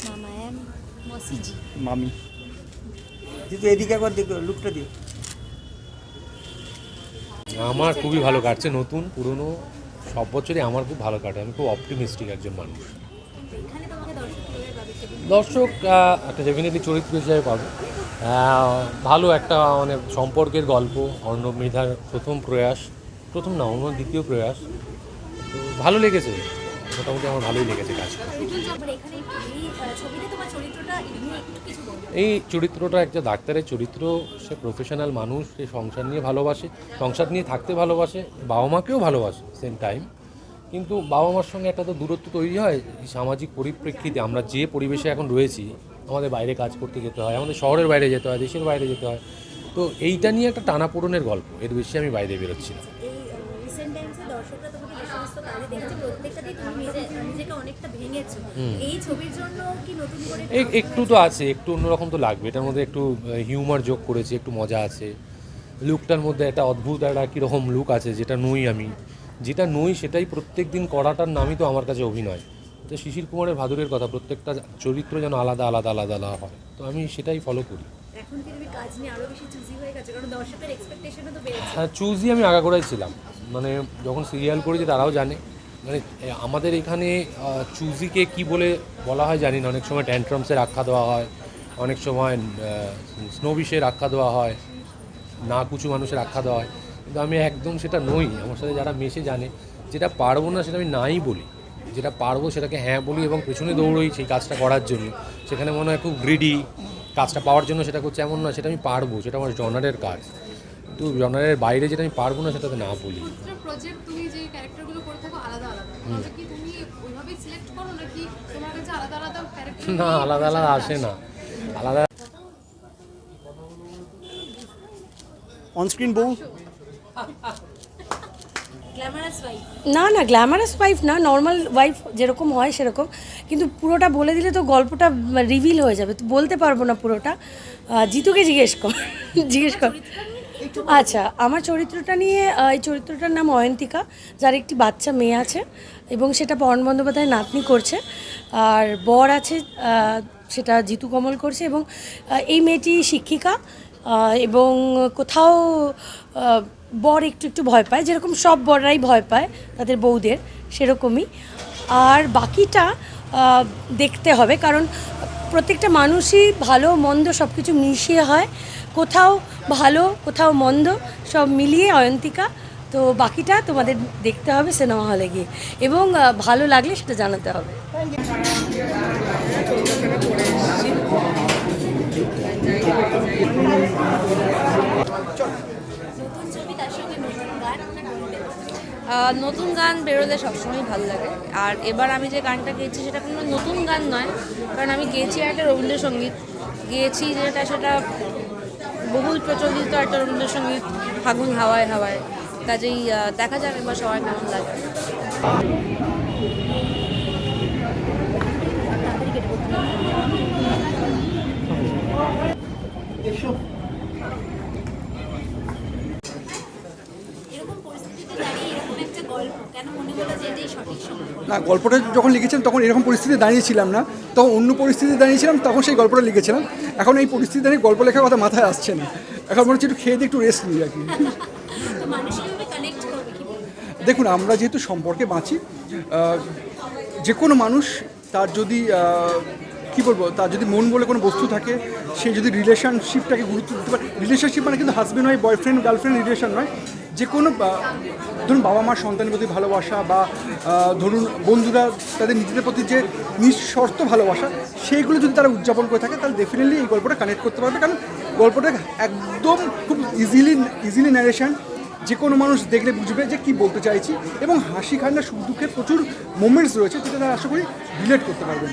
Mama. I am Mosi মামি। কিন্তু এদিকে একবার দেখো লুকটা দিও। আমার খুবই ভালো কাটছে নতুন পুরনো সব বছরই আমার খুব ভালো কাটে। আমি খুব অপটিমিস্টিক একজন মানুষ। দর্শক একটা ডেফিনেটলি চরিত্র হিসাবে পাবে। ভালো একটা মানে সম্পর্কের গল্প অর্ণব মৃধার প্রথম প্রয়াস প্রথম না অন্য দ্বিতীয় প্রয়াস। ভালো লেগেছে। মোটামুটি আমার ভালোই লেগেছে কাজ। এই চরিত্রটা একটু ডাক্তারের চরিত্র, সে প্রফেশনাল মানুষ, সে সংসার নিয়ে ভালোবাসে, সংসার নিয়ে থাকতে ভালোবাসে বাবা মাকেও ভালোবাসে সেম টাইম কিন্তু বাবা মার সঙ্গে একটা তো দূরত্ব তৈরি হয় সামাজিক পরিপ্রেক্ষিতে আমরা যে পরিবেশে এখন রয়েছি, আমাদের বাইরে কাজ করতে যেতে হয়, আমাদের শহরের বাইরে যেতে হয়, দেশের বাইরে যেতে হয়, তো এইটা নিয়ে একটা টানাপোড়নের গল্প, এর বেশি আমি বাইরে বেরোচ্ছি না। এই দর্শকরা তোমাকে যে সমস্ত কাজে দেখেছে প্রত্যেকটাতেই তুমি নিজে নিজেকে অনেকটা ভেঙেছো। এই ছবির জন্য কি নতুন করে একটু তো আছে একটু অন্যরকম তো লাগবে। এটার মধ্যে একটু হিউমার যোগ করেছি একটু মজা আছে। লুকটার মধ্যে একটা অদ্ভুত একটা কীরকম লুক আছে যেটা নই আমি। যেটা নই সেটাই প্রত্যেক দিন করাটার নামই তো আমার কাছে অভিনয়। তো শিশির কুমারের ভাদুরের কথা প্রত্যেকটা চরিত্র যেন আলাদা আলাদা আলাদা আলাদা হয়। তো আমি সেটাই ফলো করি। এখন কি তুমি কাজ নিয়ে আরও বেশি চুজি হয়ে কারণ দর্শকের এক্সপেকটেশনও তো বেড়েছে। হ্যাঁ চুজই আমি আগাগোড়াই ছিলাম। মানে যখন সিরিয়াল করেছি তারাও জানে। মানে আমাদের এখানে চুজিকে কি বলে বলা হয় জানি না। অনেক সময় ট্যান্ট্রামসের আখ্যা দেওয়া হয়। অনেক সময় স্নোবিশের আখ্যা দেওয়া হয়। না কুচু মানুষের আখ্যা দেওয়া হয়। কিন্তু আমি একদম সেটা নই। আমার সাথে যারা মেশে জানে, যেটা পারব না সেটা আমি নাই বলি। যেটা পারব সেটাকে হ্যাঁ বলি এবং পেছনে দৌড়ই সেই কাজটা করার জন্য। সেখানে মনে হয় খুব গ্রিডি কাজটা পাওয়ার জন্য সেটা করছে এমন না সেটা আমি পারব সেটা আমার জনারের কাজ। তো জনারের বাইরে যেটা আমি পারব না সেটাতে না বলি। প্রত্যেকটা প্রজেক্ট তুমি যে ক্যারেক্টারগুলো করে থাকো আলাদা আলাদা। তবে কি তুমি ওইভাবেই সিলেক্ট করো নাকি তোমার কাছে আলাদা আলাদা ক্যারেক্টার না আলাদা আলাদা আসে না। আলাদা অনস্ক্রিন বউ? না না গ্ল্যামারাস ওয়াইফ না নর্মাল ওয়াইফ যেরকম হয় সেরকম। কিন্তু পুরোটা বলে দিলে তো গল্পটা রিভিল হয়ে যাবে। তো বলতে পারব না পুরোটা। জিতুকে জিজ্ঞেস কর জিজ্ঞেস কর। আচ্ছা আমার চরিত্রটা নিয়ে এই চরিত্রটার নাম অয়ন্তিকা, যার একটি বাচ্চা মেয়ে আছে, এবং সেটা পবন বন্দ্যোপাধ্যায় নাতনি করছে। আর বর আছে সেটা জিতু কমল করছে, এবং এই মেয়েটি শিক্ষিকা এবং কোথাও বর একটু একটু ভয় পায়, যেরকম সব বররাই ভয় পায়, তাদের বউদের, সেরকমই। আর বাকিটা দেখতে হবে, কারণ প্রত্যেকটা মানুষই ভালো, মন্দ সব কিছু মিশিয়ে হয়। কোথাও ভালো, কোথাও মন্দ, সব মিলিয়ে অয়ন্তিকা। তো বাকিটা তোমাদের দেখতে হবে সিনেমা হলে গিয়ে। এবং ভালো লাগলে সেটা জানাতে হবে। নতুন গান বেরোলে সবসময় ভালো লাগে। আর এবার আমি যে গানটা গেয়েছি সেটা কোনো নতুন গান নয়, কারণ আমি গেয়েছি একটা রবীন্দ্রসঙ্গীত। গেয়েছি যেটা সেটা বহুল প্রচলিত একটা রবীন্দ্রসঙ্গীত, ফাগুন হাওয়ায় হাওয়ায়। কাজেই দেখা যাক এবার সবার কেমন লাগে। এরকম পরিস্থিতিতে দাঁড়িয়ে এরকম একটা গল্প কেন মনে হলো যে এটাই সঠিক সময় না গল্পটা যখন লিখেছিলাম তখন এরকম পরিস্থিতি দাঁড়িয়েছিলাম না। তখন অন্য পরিস্থিতি দাঁড়িয়েছিলাম তখন সেই গল্পটা লিখেছিলাম। এখন এই পরিস্থিতি দাঁড়িয়ে গল্প লেখার কথা মাথায় আসছে না। এখন মনে হচ্ছে একটু খেয়ে দিয়ে একটু রেস্ট নিই আর কি। দেখুন আমরা যেহেতু সম্পর্কে বাঁচি যে কোনো মানুষ তার যদি কি বলব তার যদি মন বলে কোনো বস্তু থাকে সে যদি রিলেশনশিপটাকে গুরুত্ব দিতে পারে রিলেশনশিপ মানে কিন্তু হাজব্যান্ড হয় বয়ফ্রেন্ড গার্লফ্রেন্ড রিলেশন নয়। যে কোনো ধরুন বাবা মার সন্তানের প্রতি ভালোবাসা বা ধরুন বন্ধুরা তাদের নিজেদের প্রতি যে নিঃশর্ত ভালোবাসা, সেইগুলো যদি তারা উদযাপন করে থাকে, তাহলে ডেফিনেটলি এই গল্পটা কানেক্ট করতে পারবে। কারণ গল্পটা একদম খুব ইজিলি ইজিলি ন্যারেশন যে কোনো মানুষ দেখলে বুঝবে যে কি বলতে চাইছি এবং হাসি কান্না সুখ দুঃখের প্রচুর মোমেন্টস রয়েছে, যেটা তারা আশা করি রিলেট করতে পারবেন।